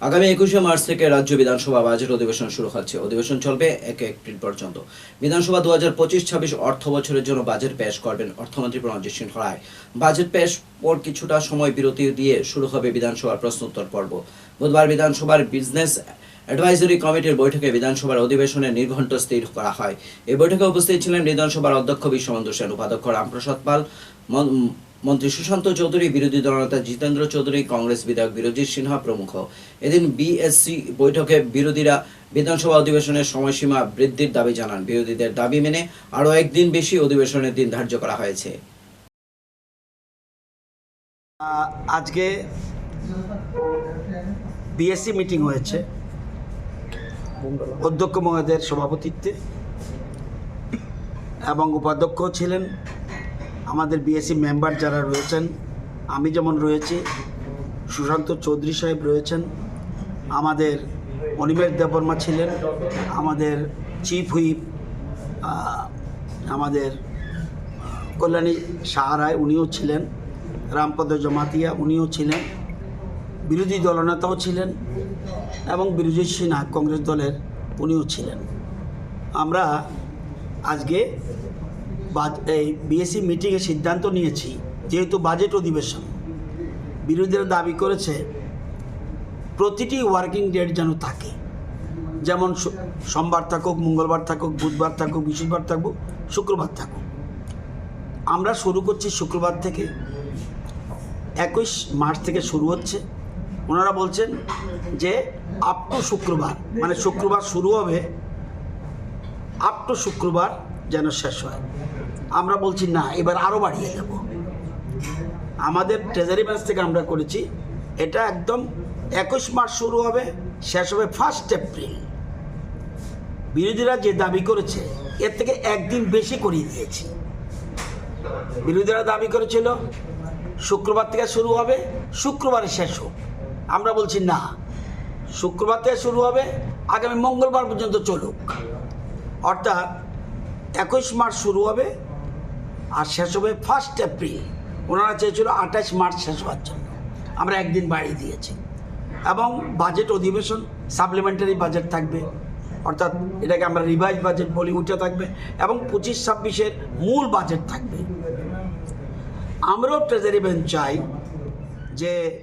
আগামী একুশে মার্চ থেকে রাজ্য বিধানসভা বাজেট অধিবেশন শুরু হচ্ছে। অধিবেশন চলবে এক এপ্রিল পর্যন্ত। বিধানসভা দু হাজার পঁচিশ ছাব্বিশ অর্থ বছরের জন্য বাজেট পেশ করবেন অর্থমন্ত্রী প্রণজিৎ সিংহ রায়। বাজেট পেশ পর কিছুটা সময় বিরতি দিয়ে শুরু হবে বিধানসভার প্রশ্নোত্তর পর্ব। বুধবার বিধানসভার বিজনেস অ্যাডভাইজরি কমিটির বৈঠকে বিধানসভার অধিবেশনের নির্ঘণ্ট স্থির করা হয়। এই বৈঠকে উপস্থিত ছিলেন বিধানসভার অধ্যক্ষ বিশ্ববন্ধু সেন, উপাধ্যক্ষ রামপ্রসাদ পাল মন্ত্রী সুশান্ত চৌধুরী বিরোধী দলনেতা জিতেন্দ্র চৌধুরী, কংগ্রেস বিধায়ক বিরোজিৎ সিনহা প্রমুখ। এদিন বিএসসি বৈঠকে বিরোধীরা বিধানসভা অধিবেশনের সময়সীমা বৃদ্ধির দাবি জানান। বিরোধীদের দাবি মেনে আরও একদিন বেশি অধিবেশনের দিন ধার্য করা হয়েছে। আজকে বিএসসি মিটিং হয়েছে। অধ্যক্ষ মহোদয়ের সভাপতিত্বে এবং উপাধ্যক্ষ ছিলেন আমাদের বিএসসি মেম্বার যারা রয়েছেন, আমি যেমন রয়েছি, সুশান্ত চৌধুরী সাহেব রয়েছেন, আমাদের অনিমেষ দেববর্মা ছিলেন, আমাদের চিফ হুইপ আমাদের কল্যাণী সাহারায় উনিও ছিলেন, রামপদ জমাতিয়া উনিও ছিলেন, বিরোধী দলনেতাও ছিলেন এবং বিরোধী সিনহা কংগ্রেস দলের উনিও ছিলেন। আমরা আজকে এই বিএসসি মিটিংয়ে সিদ্ধান্ত নিয়েছি, যেহেতু বাজেট অধিবেশন। বিরোধীরা দাবি করেছে, প্রতিটি ওয়ার্কিং ডেট যেন থাকে। যেমন সোমবার থাকুক, মঙ্গলবার থাকুক, বুধবার থাকুক, বৃহস্পতিবার থাকুক, শুক্রবার থাকুক। আমরা শুরু করছি শুক্রবার থেকে। একুশ মার্চ থেকে শুরু হচ্ছে। ওনারা বলছেন যে আপ টু শুক্রবার মানে শুক্রবার শুরু হবে আপ টু শুক্রবার যেন শেষ হয়। আমরা বলছি, না, এবার আরও বাড়িয়ে দেব। আমাদের ট্রেজারি ব্যাংক থেকে আমরা করেছি, এটা একদম একুশ মার্চ শুরু হবে, শেষ হবে ফার্স্ট এপ্রিল বিরোধীরা যে দাবি করেছে, এর থেকে একদিন বেশি করিয়ে দিয়েছি। বিরোধীরা দাবি করেছিল, শুক্রবার থেকে শুরু হবে, শুক্রবারে শেষ হোক। আমরা বলছি, না, শুক্রবার থেকে শুরু হবে, আগামী মঙ্গলবার পর্যন্ত চলুক। অর্থাৎ একুশ মার্চ শুরু হবে আর শেষ হবে ফার্স্ট এপ্রিল ওনারা চেয়েছিল আঠাশ মার্চ শেষ হওয়ার জন্য। আমরা একদিন বাড়িয়ে দিয়েছি। এবং বাজেট অধিবেশন সাপ্লিমেন্টারি বাজেট থাকবে। অর্থাৎ এটাকে আমরা রিভাইজ বাজেট বলি, উঠে থাকবে। এবং পঁচিশ ছাব্বিশের মূল বাজেট থাকবে। আমরাও ট্রেজারি ব্যাংক চাই যে